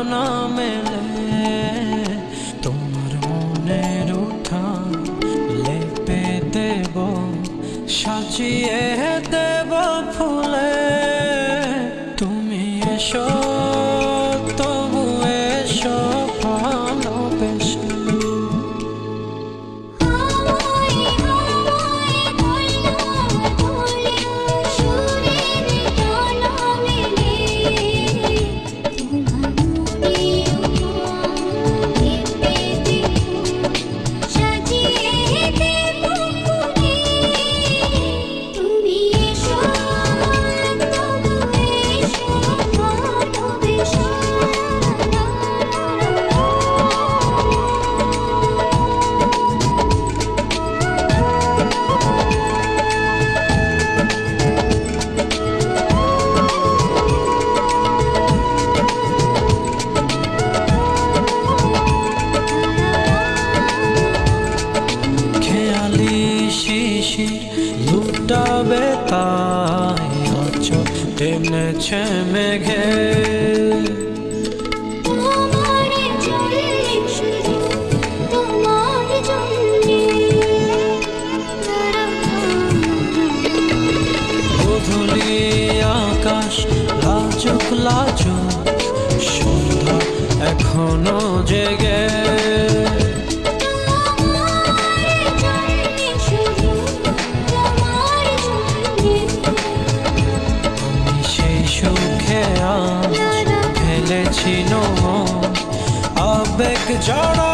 ডানা মেলে তোমার মনের উঠান লেপে দেব সাজিয়ে দেব ফুলে। শিশির লুটাবে তাই আজ টেনেছে মেঘে আকাশ লাজুক লাজুক সন্ধ্যা এখনও সুখে আজ ফেলেছি নো আবেগ জড়া